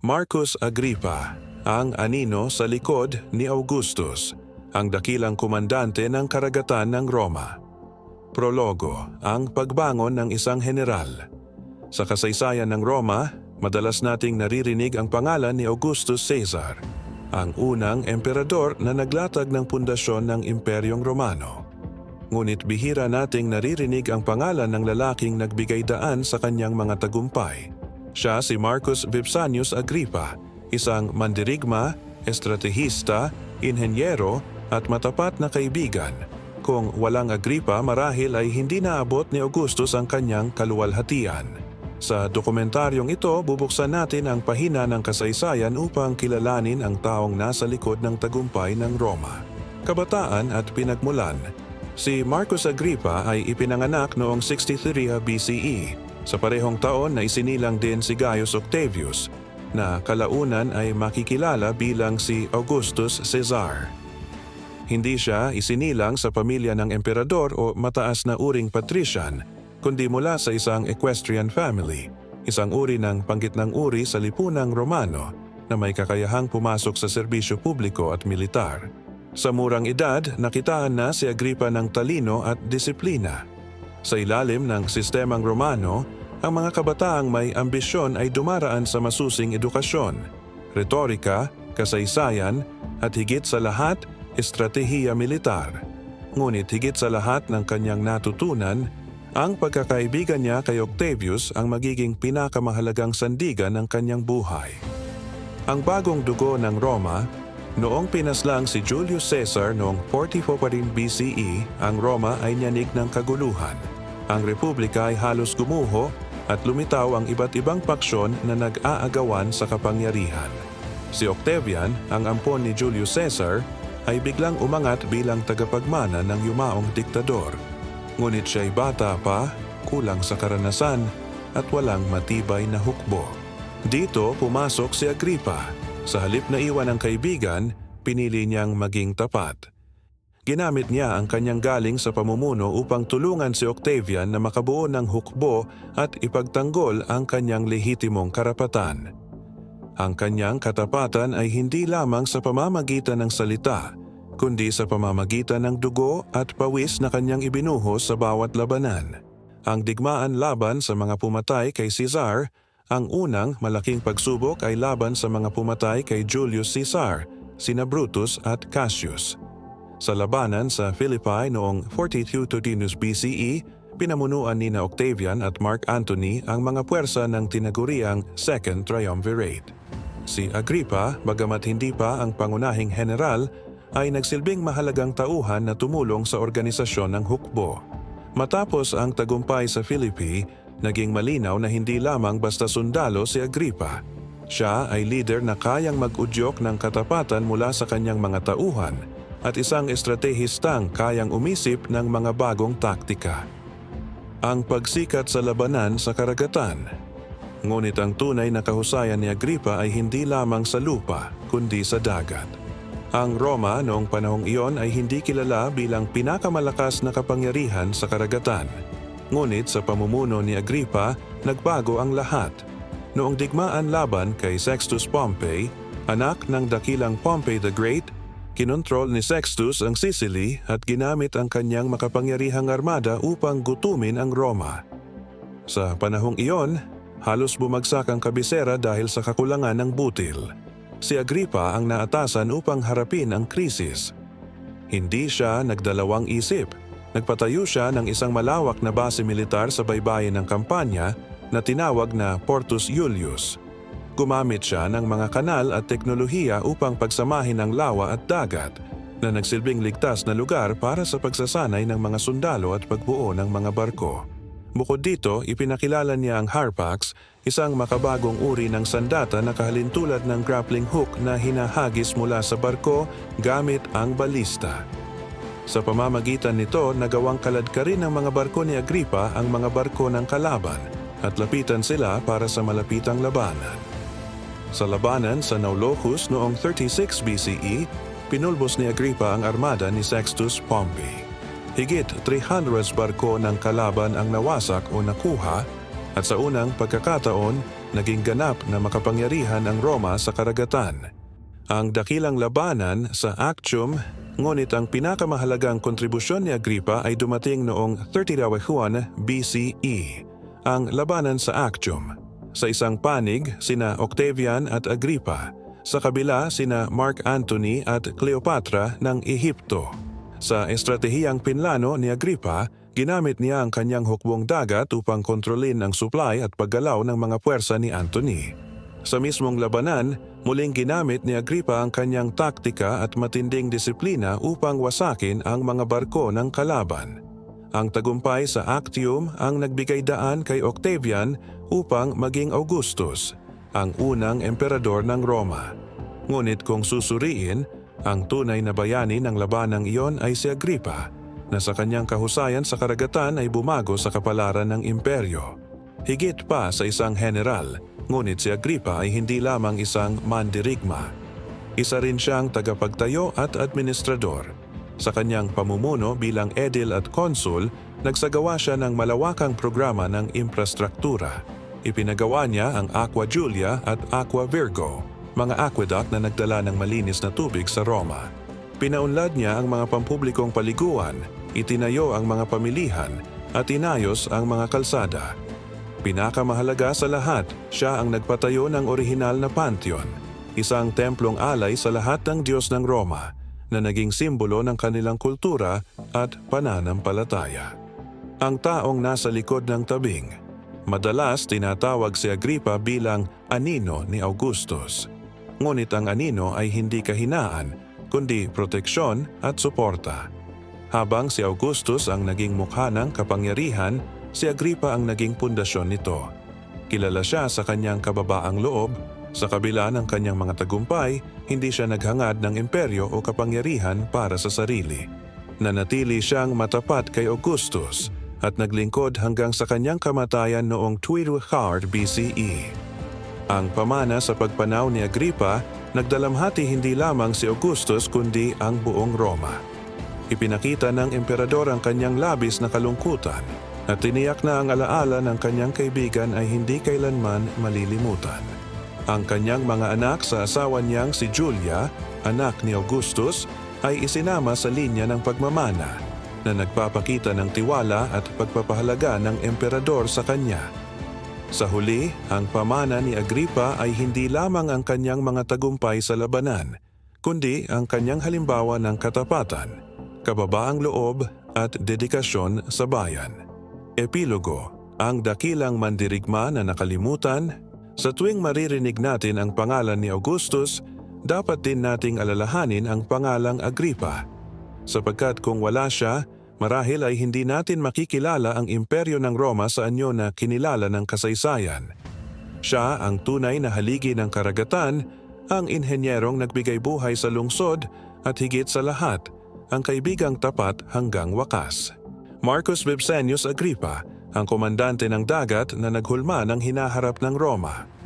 Marcus Agrippa, ang anino sa likod ni Augustus, ang dakilang komandante ng karagatan ng Roma. Prologo, ang pagbangon ng isang general. Sa kasaysayan ng Roma, madalas nating naririnig ang pangalan ni Augustus Caesar, ang unang emperador na naglatag ng pundasyon ng Imperyong Romano. Ngunit bihira nating naririnig ang pangalan ng lalaking nagbigay daan sa kanyang mga tagumpay. Siya si Marcus Vipsanius Agrippa, isang mandirigma, estratehista, inhenyero at matapat na kaibigan. Kung walang Agrippa marahil ay hindi naabot ni Augustus ang kanyang kaluwalhatian. Sa dokumentaryong ito, bubuksan natin ang pahina ng kasaysayan upang kilalanin ang taong nasa likod ng tagumpay ng Roma. Kabataan at pinagmulan Si Marcus Agrippa ay ipinanganak noong 63 BCE. Sa parehong taon na isinilang din si Gaius Octavius, na kalaunan ay makikilala bilang si Augustus Caesar. Hindi siya isinilang sa pamilya ng emperador o mataas na uring patrician, kundi mula sa isang equestrian family, isang uri ng panggitnang uri sa lipunang Romano na may kakayahang pumasok sa serbisyo publiko at militar. Sa murang edad, nakitaan na si Agrippa ng talino at disiplina. Sa ilalim ng sistemang Romano, ang mga kabataang may ambisyon ay dumaraan sa masusing edukasyon, retorika, kasaysayan, at higit sa lahat, estratehiya militar. Ngunit higit sa lahat ng kanyang natutunan, ang pagkakaibigan niya kay Octavius ang magiging pinakamahalagang sandigan ng kanyang buhay. Ang bagong dugo ng Roma, noong pinaslang si Julius Caesar noong 44 pa rin BCE, ang Roma ay nyanig ng kaguluhan. Ang Republika ay halos gumuho at lumitaw ang iba't ibang paksyon na nag-aagawan sa kapangyarihan. Si Octavian, ang ampon ni Julius Caesar, ay biglang umangat bilang tagapagmana ng yumaong diktador. Ngunit siya'y bata pa, kulang sa karanasan, at walang matibay na hukbo. Dito pumasok si Agrippa. Sa halip na iwan ng kaibigan, pinili niyang maging tapat. Ginamit niya ang kanyang galing sa pamumuno upang tulungan si Octavian na makabuo ng hukbo at ipagtanggol ang kanyang lehitimong karapatan. Ang kanyang katapatan ay hindi lamang sa pamamagitan ng salita, kundi sa pamamagitan ng dugo at pawis na kanyang ibinuhos sa bawat labanan. Ang digmaan laban sa mga pumatay kay Caesar, ang unang malaking pagsubok ay laban sa mga pumatay kay Julius Caesar, sina Brutus at Cassius. Sa labanan sa Philippi noong 42 Todinus BCE, pinamunuan ni na Octavian at Mark Antony ang mga puwersa ng tinaguriang Second Triumvirate. Si Agrippa, bagamat hindi pa ang pangunahing general, ay nagsilbing mahalagang tauhan na tumulong sa organisasyon ng hukbo. Matapos ang tagumpay sa Philippi, naging malinaw na hindi lamang basta sundalo si Agrippa. Siya ay leader na kayang mag-udyok ng katapatan mula sa kanyang mga tauhan at isang estratehistang kayang umisip ng mga bagong taktika. Ang pagsikat sa labanan sa karagatan. Ngunit ang tunay na kahusayan ni Agrippa ay hindi lamang sa lupa, kundi sa dagat. Ang Roma noong panahong iyon ay hindi kilala bilang pinakamalakas na kapangyarihan sa karagatan. Ngunit sa pamumuno ni Agrippa, nagbago ang lahat. Noong digmaan laban kay Sextus Pompey, anak ng dakilang Pompey the Great, kinontrol ni Sextus ang Sicily at ginamit ang kanyang makapangyarihang armada upang gutumin ang Roma. Sa panahong iyon, halos bumagsak ang kabisera dahil sa kakulangan ng butil. Si Agrippa ang naatasan upang harapin ang krisis. Hindi siya nagdalawang isip. Nagpatayo siya ng isang malawak na base militar sa baybayin ng kampanya na tinawag na Portus Iulius. Gumamit siya ng mga kanal at teknolohiya upang pagsamahin ang lawa at dagat na nagsilbing ligtas na lugar para sa pagsasanay ng mga sundalo at pagbuo ng mga barko. Bukod dito, ipinakilala niya ang Harpax, isang makabagong uri ng sandata na kahalintulad ng grappling hook na hinahagis mula sa barko gamit ang balista. Sa pamamagitan nito, nagawang kaladkarin ng mga barko ni Agrippa ang mga barko ng kalaban at lapitan sila para sa malapitang labanan. Sa labanan sa Naulochus noong 36 BCE, pinulbos ni Agrippa ang armada ni Sextus Pompey. Higit 300 barko ng kalaban ang nawasak o nakuha at sa unang pagkakataon, naging ganap na makapangyarihan ang Roma sa karagatan. Ang dakilang labanan sa Actium, ngunit ang pinakamahalagang kontribusyon ni Agrippa ay dumating noong 30 Juan BCE, ang labanan sa Actium. Sa isang panig, sina Octavian at Agrippa. Sa kabila, sina Mark Antony at Cleopatra ng Ehipto. Sa estratehiyang pinlano ni Agrippa, ginamit niya ang kanyang hukbong dagat upang kontrolin ang supply at paggalaw ng mga puwersa ni Antony. Sa mismong labanan, muling ginamit ni Agrippa ang kanyang taktika at matinding disiplina upang wasakin ang mga barko ng kalaban. Ang tagumpay sa Actium ang nagbigay daan kay Octavian upang maging Augustus, ang unang emperador ng Roma. Ngunit kung susuriin, ang tunay na bayani ng labanang iyon ay si Agrippa, na sa kanyang kahusayan sa karagatan ay bumago sa kapalaran ng imperyo. Higit pa sa isang general, ngunit si Agrippa ay hindi lamang isang mandirigma. Isa rin siyang tagapagtayo at administrador. Sa kanyang pamumuno bilang edil at konsul, nagsagawa siya ng malawakang programa ng infrastruktura. Ipinagawa niya ang Aqua Julia at Aqua Virgo, mga aqueduct na nagdala ng malinis na tubig sa Roma. Pinaunlad niya ang mga pampublikong paliguan, itinayo ang mga pamilihan, at inayos ang mga kalsada. Pinakamahalaga sa lahat, siya ang nagpatayo ng orihinal na Pantheon, isang templong alay sa lahat ng Diyos ng Roma na naging simbolo ng kanilang kultura at pananampalataya. Ang taong nasa likod ng tabing, madalas tinatawag si Agrippa bilang anino ni Augustus. Ngunit ang anino ay hindi kahinaan, kundi proteksyon at suporta. Habang si Augustus ang naging mukha ng kapangyarihan, si Agrippa ang naging pundasyon nito. Kilala siya sa kanyang kababaang loob, sa kabila ng kanyang mga tagumpay, hindi siya naghangad ng imperyo o kapangyarihan para sa sarili. Nanatili siyang matapat kay Augustus at naglingkod hanggang sa kanyang kamatayan noong 200 BCE. Ang pamana sa pagpanaw ni Agrippa, nagdalamhati hindi lamang si Augustus kundi ang buong Roma. Ipinakita ng emperador ang kanyang labis na kalungkutan at tiniyak na ang alaala ng kanyang kaibigan ay hindi kailanman malilimutan. Ang kanyang mga anak sa asawa niyang si Julia, anak ni Augustus, ay isinama sa linya ng pagmamana na nagpapakita ng tiwala at pagpapahalaga ng emperador sa kanya. Sa huli, ang pamana ni Agrippa ay hindi lamang ang kanyang mga tagumpay sa labanan, kundi ang kanyang halimbawa ng katapatan, kababaang loob at dedikasyon sa bayan. Epilogo, ang dakilang mandirigma na nakalimutan, sa tuwing maririnig natin ang pangalan ni Augustus, dapat din nating alalahanin ang pangalang Agrippa. Sapagkat kung wala siya, marahil ay hindi natin makikilala ang imperyo ng Roma sa anyo na kinilala ng kasaysayan. Siya ang tunay na haligi ng karagatan, ang inhenyerong nagbigay buhay sa lungsod at higit sa lahat, ang kaibigang tapat hanggang wakas. Marcus Vipsenius Agrippa, ang komandante ng dagat na naghulma ng hinaharap ng Roma.